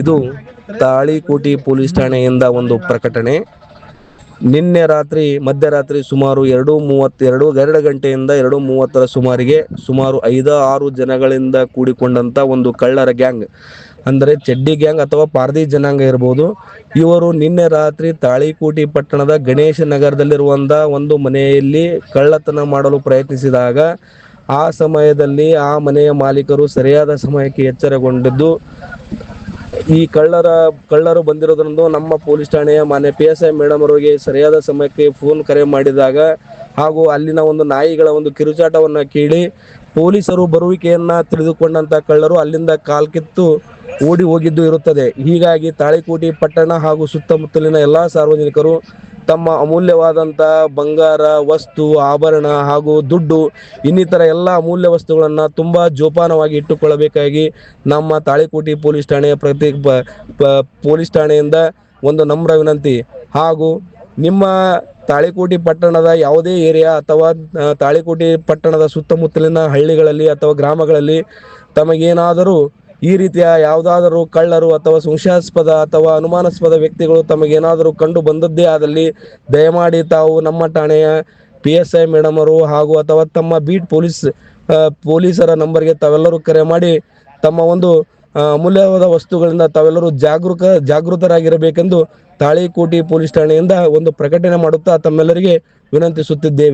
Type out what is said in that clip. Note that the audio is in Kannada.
ಇದು ತಾಳಿಕೋಟಿ ಪೊಲೀಸ್ ಠಾಣೆಯಿಂದ ಒಂದು ಪ್ರಕಟಣೆ. ನಿನ್ನೆ ರಾತ್ರಿ, ಮಧ್ಯರಾತ್ರಿ ಸುಮಾರು ಎರಡು ಮೂವತ್ತೆರಡು ಎರಡು ಗಂಟೆಯಿಂದ ಎರಡು ಮೂವತ್ತರ ಸುಮಾರಿಗೆ ಸುಮಾರು ಐದ ಆರು ಜನಗಳಿಂದ ಕೂಡಿಕೊಂಡಂತ ಒಂದು ಕಳ್ಳರ ಗ್ಯಾಂಗ್. ಅಂದರೆ ಚಡ್ಡಿ ಗ್ಯಾಂಗ್ ಅಥವಾ ಪಾರ್ದಿ ಜನಾಂಗ ಇರಬಹುದು ಇವರು ನಿನ್ನೆ ರಾತ್ರಿ ತಾಳಿಕೋಟಿ ಪಟ್ಟಣದ ಗಣೇಶ ನಗರದಲ್ಲಿರುವಂತಹ ಒಂದು ಮನೆಯಲ್ಲಿ ಕಳ್ಳತನ ಮಾಡಲು ಪ್ರಯತ್ನಿಸಿದಾಗ, ಆ ಸಮಯದಲ್ಲಿ ಆ ಮನೆಯ ಮಾಲೀಕರು ಸರಿಯಾದ ಸಮಯಕ್ಕೆ ಎಚ್ಚರಗೊಂಡಿದ್ದು ಈ ಕಳ್ಳರ, ಕಳ್ಳರು ಬಂದಿರೋದ್ರಿಂದ ನಮ್ಮ ಪೊಲೀಸ್ ಠಾಣೆಯ ಮಾನ್ಯ ಪಿ ಎಸ್ ಐ ಮೇಡಮ್ ಅವರಿಗೆ ಸರಿಯಾದ ಸಮಯಕ್ಕೆ ಫೋನ್ ಕರೆ ಮಾಡಿದಾಗ ಹಾಗೂ ಅಲ್ಲಿನ ಒಂದು ನಾಯಿಗಳ ಒಂದು ಕಿರುಚಾಟವನ್ನ ಕೇಳಿ ಪೊಲೀಸರು ಬರುವಿಕೆಯನ್ನ ತಿಳಿದುಕೊಂಡಂತ ಕಳ್ಳರು ಅಲ್ಲಿಂದ ಕಾಲ್ಕಿತ್ತು ಓಡಿ ಹೋಗಿದ್ದು ಇರುತ್ತದೆ. ಹೀಗಾಗಿ ತಾಳಿಕೋಟಿ ಪಟ್ಟಣ ಹಾಗೂ ಸುತ್ತಮುತ್ತಲಿನ ಎಲ್ಲಾ ಸಾರ್ವಜನಿಕರು ತಮ್ಮ ಅಮೂಲ್ಯವಾದಂತ ಬಂಗಾರ, ವಸ್ತು, ಆಭರಣ ಹಾಗೂ ದುಡ್ಡು, ಇನ್ನಿತರ ಎಲ್ಲ ಅಮೂಲ್ಯ ವಸ್ತುಗಳನ್ನ ತುಂಬಾ ಜೋಪಾನವಾಗಿ ಇಟ್ಟುಕೊಳ್ಳಬೇಕಾಗಿ ನಮ್ಮ ತಾಳಿಕೋಟಿ ಪೊಲೀಸ್ ಠಾಣೆಯ ಪ್ರತಿ ಪೊಲೀಸ್ ಠಾಣೆಯಿಂದ ಒಂದು ನಮ್ರ ವಿನಂತಿ. ಹಾಗೂ ನಿಮ್ಮ ತಾಳಿಕೋಟಿ ಪಟ್ಟಣದ ಯಾವುದೇ ಏರಿಯಾ ಅಥವಾ ತಾಳಿಕೋಟಿ ಪಟ್ಟಣದ ಸುತ್ತಮುತ್ತಲಿನ ಹಳ್ಳಿಗಳಲ್ಲಿ ಅಥವಾ ಗ್ರಾಮಗಳಲ್ಲಿ ತಮಗೇನಾದರೂ ಈ ರೀತಿಯ ಯಾವುದಾದರೂ ಕಳ್ಳರು ಅಥವಾ ಸಂಶಯಾಸ್ಪದ ಅಥವಾ ಅನುಮಾನಾಸ್ಪದ ವ್ಯಕ್ತಿಗಳು ತಮಗೇನಾದರೂ ಕಂಡು ಬಂದದ್ದೇ ಆದಲ್ಲಿ ದಯಮಾಡಿ ತಾವು ನಮ್ಮ ಠಾಣೆಯ ಪಿ ಎಸ್ ಐ ಮೇಡಮ್ ಹಾಗೂ ಅಥವಾ ತಮ್ಮ ಬೀಟ್ ಪೊಲೀಸ್ ಪೊಲೀಸರ ನಂಬರ್ಗೆ ತಾವೆಲ್ಲರೂ ಕರೆ ಮಾಡಿ ತಮ್ಮ ಒಂದು ಅಮೂಲ್ಯವಾದ ವಸ್ತುಗಳಿಂದ ತಾವೆಲ್ಲರೂ ಜಾಗರೂಕ ಜಾಗೃತರಾಗಿರಬೇಕೆಂದು ತಾಳಿಕೋಟಿ ಪೊಲೀಸ್ ಠಾಣೆಯಿಂದ ಒಂದು ಪ್ರಕಟಣೆ ಮಾಡುತ್ತಾ ತಮ್ಮೆಲ್ಲರಿಗೆ ವಿನಂತಿಸುತ್ತಿದ್ದೇವೆ.